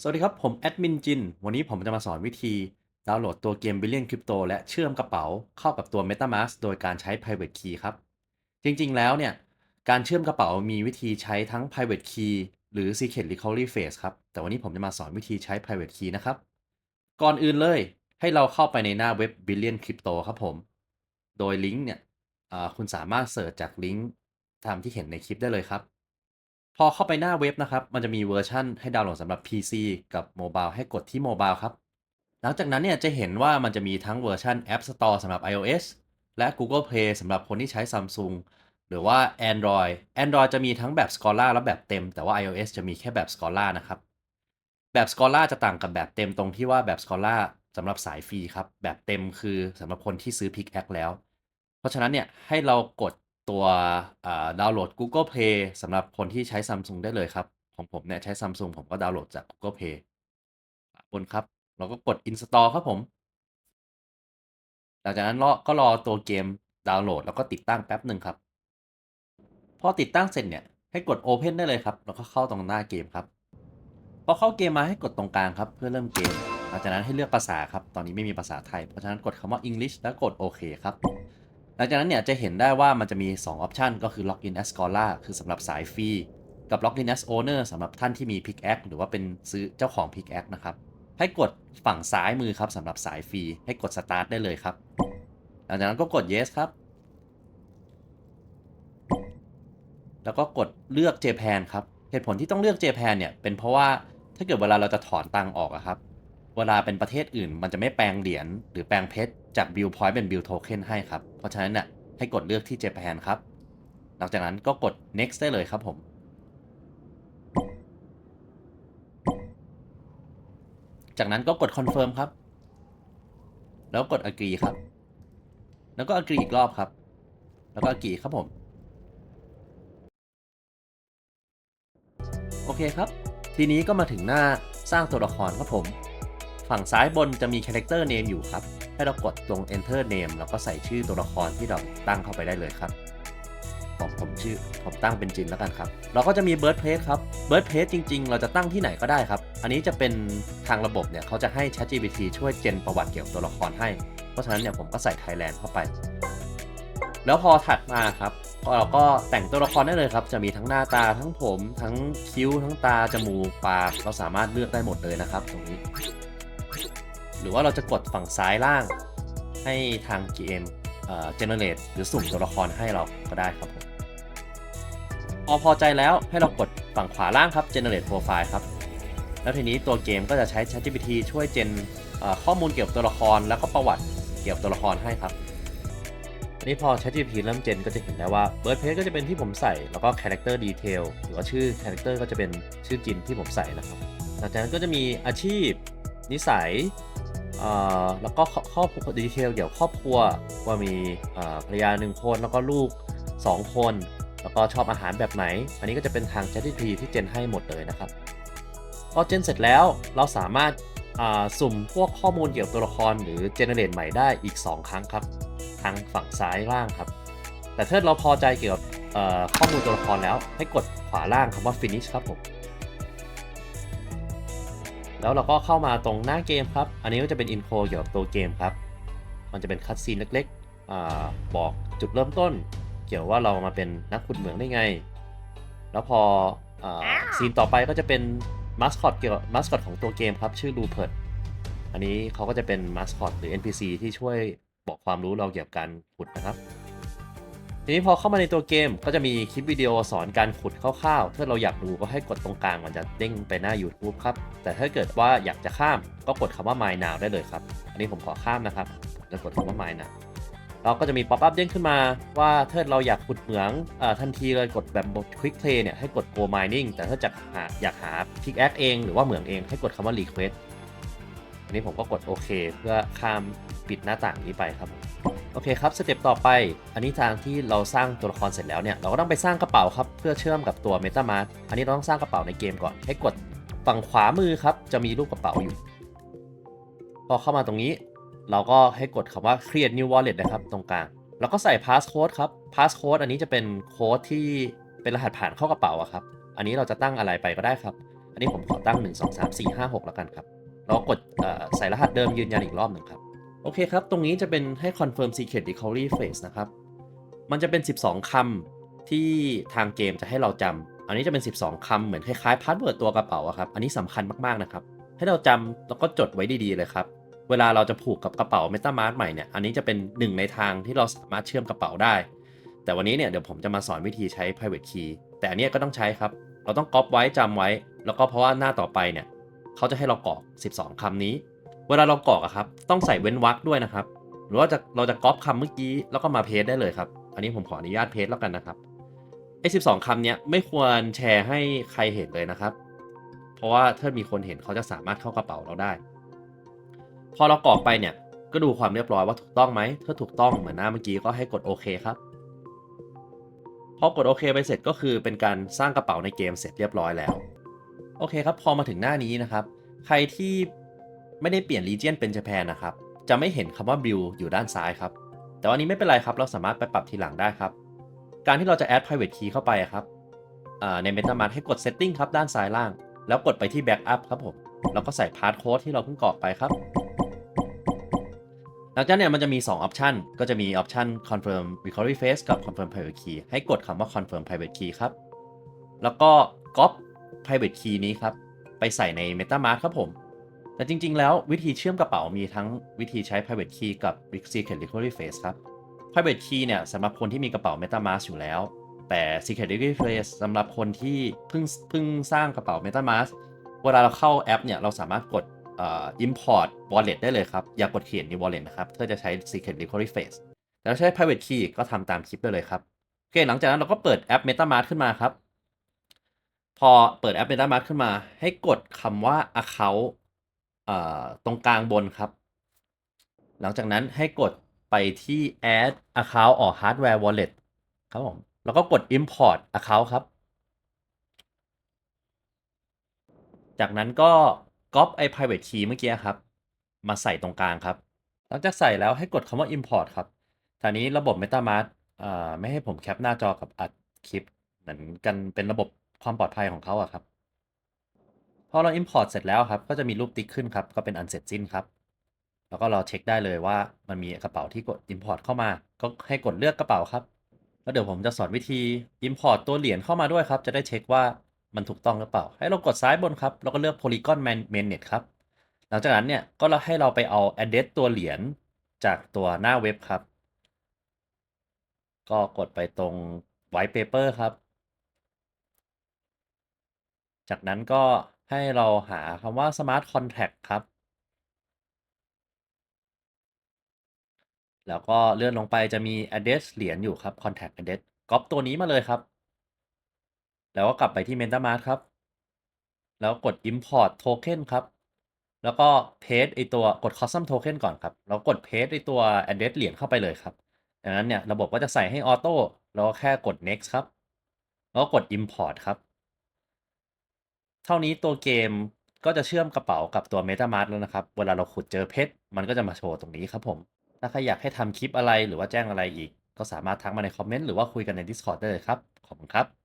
สวัสดีครับ ผมแอดมินจิน วันนี้ผมจะมาสอนวิธีดาวน์โหลดตัวเกม Billion Crypto และเชื่อมกระเป๋าเข้ากับตัว MetaMask โดยการใช้ Private Key ครับ จริงๆแล้วเนี่ย การเชื่อมกระเป๋ามีวิธีใช้ทั้ง Private Key หรือ Secret Recovery phase ครับ แต่วันนี้ผมจะมาสอนวิธีใช้ Private Key นะครับ ก่อนอื่นเลยให้เราเข้าไปในหน้าเว็บ Billion Crypto ครับผม โดยลิงก์เนี่ยคุณสามารถเสิร์ชจากลิงก์ตามที่เห็นในคลิปได้เลยครับ พอเข้าไปหน้าเว็บนะครับ มันจะมีเวอร์ชันให้ดาวน์โหลดสำหรับ PC กับโมบายให้กดที่โมบายครับ หลังจากนั้นเนี่ยจะเห็นว่ามันจะมีทั้งเวอร์ชัน App Store สำหรับ iOS และ Google Play สำหรับคนที่ใช้ Samsung หรือว่า Android Android จะมีทั้งแบบ Scala และแบบเต็ม แต่ว่า iOS จะมีแค่แบบ Scala นะครับ แบบ Scala จะต่างกับแบบเต็มตรงที่ว่าแบบ Scala สำหรับสายฟรีครับ แบบเต็มคือสำหรับคนที่ซื้อ Pickaxe แล้ว เพราะฉะนั้นเนี่ยให้เรากด ตัวดาวน์โหลด Google Play สำหรับคนที่ใช้ Samsung ได้เลยครับ ของผมเนี่ยใช้ Samsung ผมก็ดาวน์โหลดจาก Google Play บนครับ เราก็กด install ครับผม หลังจากนั้นรอก็รอตัวเกมดาวน์โหลด แล้วก็ติดตั้งแป๊บหนึ่งครับ พอติดตั้งเสร็จเนี่ยให้กด Open ได้เลยครับ แล้วก็เข้าตรงหน้าเกมครับพอเข้าเกมมาให้กดตรงกลางครับ เพื่อเริ่มเกม หลังจากนั้นให้เลือกภาษาครับ ตอนนี้ไม่มีภาษาไทย เพราะฉะนั้นกดคำว่า English แล้วกดโอเคครับ หลังจากนั้นเนี่ยจะเห็นได้ว่ามันจะมี2ออปชันก็คือ Login as Scholar คือสำหรับสายฟรี กับ Login as Owner สำหรับท่านที่มี Pickaxe หรือว่าเป็นซื้อเจ้าของ Pickaxe นะครับ ให้กดฝั่งซ้ายมือครับสำหรับสายฟรี ให้กด Start ได้เลยครับ หลังจากนั้นก็กด Yes ครับ แล้วก็กดเลือก JPAN ครับ เหตุผลที่ต้องเลือก JPAN เนี่ยเป็นเพราะว่าถ้าเกิดเวลาเราจะถอนตังออกอะครับ เวลาเป็นประเทศอื่น มันจะไม่แปลงเหรียญหรือแปลงเพชรจาก Bill Point เป็น Bill Token ให้ครับ เพราะฉะนั้นเนี่ยให้กดเลือกที่ JPAN ครับ หลังจากนั้นก็กด next ได้เลยครับผม จากนั้นก็กด confirm ครับ แล้วกด agree ครับ แล้วก็ agree อีกรอบครับ แล้วก็ agree ครับผม โอเคครับ ทีนี้ก็มาถึงหน้าสร้างตัวละครครับผม ฝั่งซ้ายบนจะมี character name อยู่ครับ ให้เรากดตรง enter name แล้วก็ใส่ชื่อตัวละครที่เราตั้งเข้าไปได้เลยครับผมผมชื่อผมตั้งเป็นจินแล้วกันครับ เราก็จะมี birth place ครับ birth place จริง ๆ เราจะตั้งที่ไหนก็ได้ครับ อันนี้จะเป็นทางระบบเนี่ยเขาจะให้ ChatGPT ช่วยเจนประวัติเกี่ยวกับตัวละครให้ เพราะฉะนั้นเนี่ยผมก็ใส่ Thailand เข้าไป แล้วพอถัดมาครับเราก็แต่งตัวละครได้เลยครับ จะมีทั้งหน้าตาทั้งผม ทั้งคิ้วทั้งตาจมูกปากเราสามารถเลือกได้หมดเลยนะครับ ตรงนี้ หรือว่าเราจะกดฝั่งซ้ายล่าง ให้ทางเกมเอ่อ generate หรือสุ่มตัวละครให้เราก็ได้ครับผมพอพอใจแล้วให้เรากดฝั่งขวาล่างครับ generate profile ครับ แล้วทีนี้ตัวเกมก็จะใช้ ChatGPT ช่วยเจนข้อมูลเกี่ยวกับตัวละครแล้วก็ประวัติเกี่ยวกับตัวละครให้ครับอันนี้พอ ChatGPT เริ่มเจนก็จะเห็นได้ว่า Bird Page ก็จะเป็นที่ผมใส่แล้วก็ Character Detail หรือว่าชื่อ Character ก็จะเป็นชื่อจินที่ผมใส่นะครับ หลังจากนั้นก็จะมีอาชีพ นิสัย แล้วก็ข้อข้อดีเทลเกี่ยวกับครอบครัวว่ามีภรรยาหนึ่งคนแล้วก็ลูก 2 คน แล้วก็ชอบอาหารแบบไหน อันนี้ก็จะเป็นทาง ChatGPT ที่เจนให้หมดเลยนะครับพอเจนเสร็จแล้วเราสามารถสุ่มพวกข้อมูลเกี่ยวกับตัวละครหรือเจเนเรตใหม่ได้อีก 2 ครั้งครับ ทางฝั่งซ้ายล่างครับ แต่ถ้าเราพอใจเกี่ยวกับข้อมูลตัวละครแล้วให้กดขวาล่างคำว่า finish ครับผม แล้วเราก็เข้ามาตรงหน้าเกมครับ อันนี้ก็จะเป็นอินโฟเกี่ยวกับตัวเกมครับ มันจะเป็นคัดซีนเล็กๆอาบอกจุดเริ่มต้น เกี่ยวว่าเรามาเป็นนักขุดเหมืองได้ไง แล้วพออาซีนต่อไปก็จะเป็นมาสคอตเกี่ยวกับมาสคอตของตัวเกมครับ ชื่อลูเพิร์ดอันนี้เขาก็จะเป็นมาสคอตหรือ NPC ที่ช่วยบอกความรู้เราเกี่ยวกับการขุดนะครับ ทีนี้พอเข้ามาในตัวเกมก็จะมีคลิปวิดีโอสอนการขุดคร่าวๆ ถ้าเราอยากดูก็ให้กดตรงกลางมันจะเด้งไปหน้า YouTube ครับ แต่ถ้าเกิดว่าอยากจะข้ามก็กดคำว่า My Now ได้เลยครับ อันนี้ผมขอข้ามนะครับจะกดคำว่า My Now เราก็จะมีป๊อปอัพเด้งขึ้นมาว่าถ้าเราอยากขุดเหมืองอทันทีเลยกดแบบ Quick Play เนี่ยให้กด Go Mining แต่ถ้าจะหาอยากหา Pickaxe เองหรือว่าเหมืองเองให้กดคำว่า Request อันนี้ผมก็กดโอเค เพื่อข้ามปิดหน้าต่างนี้ไปครับ โอเคครับสเต็ปต่อไป อันนี้ทางที่เราสร้างตัวละครเสร็จแล้วเนี่ยเราก็ต้องไปสร้างกระเป๋าครับเพื่อเชื่อมกับตัว MetaMask อันนี้เราต้องสร้างกระเป๋าในเกมก่อนให้กดฝั่งขวามือครับจะมีรูปกระเป๋าอยู่ พอเข้ามาตรงนี้ เราก็ให้กดคำว่า create new wallet นะครับตรงกลางแล้วก็ใส่ passcode ครับ passcode อันนี้จะเป็นโค้ดที่เป็นรหัสผ่านเข้ากระเป๋าอะครับอันนี้เราจะตั้งอะไรไปก็ได้ครับ อันนี้ผมขอตั้ง 1 2 3 4 5 6 แล้วกันครับแล้วกดใส่รหัสเดิมยืนยันอีกรอบหนึ่งครับ โอเคครับ ตรงนี้จะเป็นให้ confirm secret recovery phase นะครับ มันจะเป็น 12คำที่ทางเกมจะให้เราจำอันนี้จะเป็น 12คำเหมือนคล้ายๆพาสเวิร์ดตัวกระเป๋าอะครับ อันนี้สำคัญมากๆนะครับ ให้เราจำแล้วก็จดไว้ดีๆเลยครับ เวลาเราจะผูกกับกระเป๋า MetaMask ใหม่เนี่ย อันนี้จะเป็นหนึ่งในทางที่เราสามารถเชื่อมกระเป๋าได้ แต่วันนี้เนี่ยเดี๋ยวผมจะมาสอนวิธีใช้ private key แต่อันนี้ก็ต้องใช้ครับ เราต้องก๊อปไว้จำไว้ แล้วก็เพราะว่าหน้าต่อไปเนี่ยเขาจะให้เรากรอก 12คำนี้ เวลาเรากรอกอะครับ ต้องใส่เว้นวรรคด้วยนะครับ หรือว่าจะเราจะก๊อปคำเมื่อกี้แล้วก็มาเพจได้เลยครับ อันนี้ผมขออนุญาตเพจแล้วกันนะครับไอ้12คำเนี้ยไม่ควรแชร์ให้ใครเห็นเลยนะครับ เพราะว่าถ้ามีคนเห็นเขาจะสามารถเข้ากระเป๋าเราได้ พอเรากรอกไปเนี่ยก็ดูความเรียบร้อยว่าถูกต้องไหมถ้าถูกต้องเหมือนหน้าเมื่อกี้ก็ให้กดโอเคครับพอกดโอเคไปเสร็จก็คือเป็นการสร้างกระเป๋าในเกมเสร็จเรียบร้อยแล้ว โอเคครับ พอมาถึงหน้านี้นะครับ ใครที่ ไม่ได้เปลี่ยน Legion เป็น Japan นะครับ จะไม่เห็นคำว่า Build อยู่ด้านซ้ายครับ แต่วันนี้ไม่เป็นไรครับ เราสามารถไปปรับทีหลังได้ครับ การที่เราจะ add private key เข้าไปครับใน MetaMask ให้กด setting ครับด้านซ้ายล่าง แล้วกดไปที่ backup ครับผม แล้วก็ใส่ part code ที่เราเพิ่งกรอกไปครับ หลังจากนั้นเนี่ยมันจะมี2ออปชันก็จะมีออปชัน confirm recovery phase กับ confirm private key ให้กดคำว่า confirm private key ครับ แล้วก็ copy private key นี้ครับ ไปใส่ใน MetaMask ครับผม แต่จริง ๆ แล้ววิธีเชื่อมกระเป๋ามีทั้งวิธีใช้ private key กับ secret recovery phrase ครับ private key เนี่ยสำหรับคนที่มีกระเป๋า MetaMask อยู่แล้ว แต่ secret recovery phrase สำหรับคนที่เพิ่งเพิ่งสร้างกระเป๋า MetaMask เวลาเราเข้าแอปเนี่ยเราสามารถกดอ่อ import wallet ได้เลยครับ อย่ากดเขียน new wallet นะครับถ้าจะใช้ secret recovery phrase แต่ถ้าใช้ private key ก็ทำตามคลิปได้เลยครับโอเคหลังจากนั้นเราก็เปิดแอป MetaMask ขึ้นมาครับ พอเปิดแอป MetaMask ขึ้นมา ให้กดคำว่า account ตรงกลางบนครับ หลังจากนั้นให้กดไปที่ add account or hardware wallet ครับผม แล้วก็กด import account ครับ จากนั้นก็ copy ไอ้ private key เมื่อกี้ครับ มาใส่ตรงกลางครับ หลังจากใส่แล้วให้กดคำว่า import ครับทีนี้ระบบ MetaMask ไม่ให้ผมแคปหน้าจอกับอัดคลิป เหมือนกันเป็นระบบความปลอดภัยของเขาอะครับ พอเรา import เสร็จแล้วครับ ก็จะมีรูปติ๊กขึ้นครับ ก็เป็นอันเสร็จสิ้นครับ แล้วก็เราเช็คได้เลยว่ามันมีกระเป๋าที่กด import เข้ามา ก็ให้กดเลือกกระเป๋าครับ แล้วเดี๋ยวผมจะสอนวิธี import ตัวเหรียญเข้ามาด้วยครับ จะได้เช็คว่ามันถูกต้องหรือเปล่า ให้เรากดซ้ายบนครับ แล้วก็เลือก polygon Man m a n e t ครับ หลังจากนั้นเนี่ย ก็เราให้เราไปเอา address ตัวเหรียญจากตัวหน้าเว็บครับ ก็กดไปตรง white paper ครับ จากนั้นก็ ให้เราหาคำว่า smart contract ครับ แล้วก็เลื่อนลงไปจะมี address เหรียญอยู่ครับ contact address ก๊อปตัวนี้มาเลยครับ แล้วก็กลับไปที่ MetaMask ครับ แล้วกด import token ครับ แล้วก็ paste ไอตัวกด custom token ก่อนครับ แล้วกด paste ไอตัว address เหรียญเข้าไปเลยครับดังนั้นเนี่ยระบบก็จะใส่ให้ออโต้แล้วก็แค่กด next ครับ แล้วก็กด import ครับ เท่านี้ตัวเกมก็จะเชื่อมกระเป๋ากับตัว MetaMask แล้วนะครับ เวลาเราขุดเจอเพชรมันก็จะมาโชว์ตรงนี้ครับผม ถ้าใครอยากให้ทำคลิปอะไรหรือว่าแจ้งอะไรอีก ก็สามารถทักมาในคอมเมนต์หรือว่าคุยกันใน Discord ได้เลยครับ ขอบคุณครับ